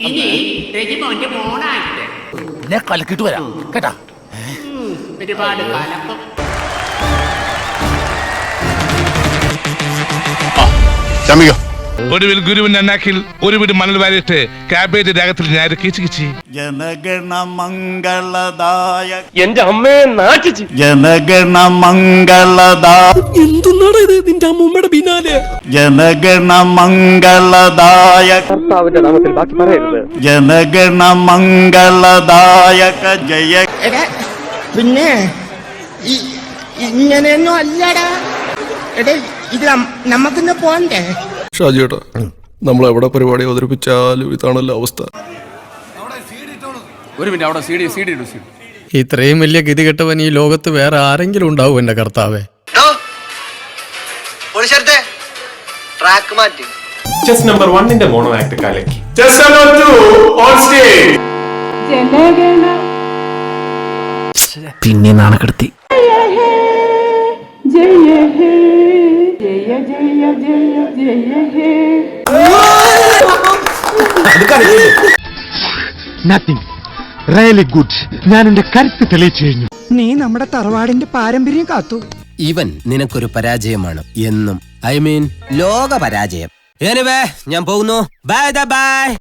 ഇനി രജിമോന്റെ മോണായിട്ട് ഞാൻ കലക്കിട്ട് വരാം. കേട്ടാ? ഒരുപാട് കാലപ്പം ചമിക ഒടുവിൽ ഗുരുവിൻ അന്നാക്കിൽ ഒരു വീട് മണൽ വാരിയിട്ട് കാബേജ് രാഗത്തിൽ ഞാൻ കിച്ചു കിച്ചി. ജനഗണ മംഗളദായ എന്റെ അമ്മയെ നാട്ടിച്ചു ജനഗണ മംഗളദായ എന്തുന്നാടാ ഇത് നിന്റെ അമ്മൂമ്മയുടെ പിന്നാലെ? ജനഗണ മംഗളദായ കർത്താവിന്റെ നാമത്തിൽ ബാക്കി പറയരുത്. ജനഗണ മംഗളദായക ജയ എടാ പിന്നെ ഇങ്ങനെയൊന്നും അല്ലടാ. എടേ ഇത് നമ്മക്കിന്ന് പോണ്ടേ? ഷാജിയേട്ടാ നമ്മൾ എവിടെ പരിപാടി അവതരിപ്പിച്ചാലും ഇതാണല്ലോ അവസ്ഥ. ഇത്രയും വലിയ ഗതി കെട്ടവൻ ഈ ലോകത്ത് വേറെ ആരെങ്കിലും ഉണ്ടാവും എന്റെ കർത്താവേ. ട്രാക്ക് മാറ്റി. ചെസ് നമ്പർ വണ്ണിന്റെ മോണോ ആക്ട് കലക്കി. Chess number two on stage പിന്നെ നാണക്കെടുത്തി. ജയ ജയ ജയ ജയ ഹേ. നത്തിങ് റിയലി ഗുഡ് ഞാൻ എന്റെ കരുത്ത് തെളിയിച്ചു കഴിഞ്ഞു. നീ നമ്മുടെ തറവാടിന്റെ പാരമ്പര്യം കാത്തു. ഇവൻ നിനക്കൊരു പരാജയമാണ്. എന്നും ഐ മീൻ ലോക പരാജയം. എനിവേ ഞാൻ പോകുന്നു. Bye bye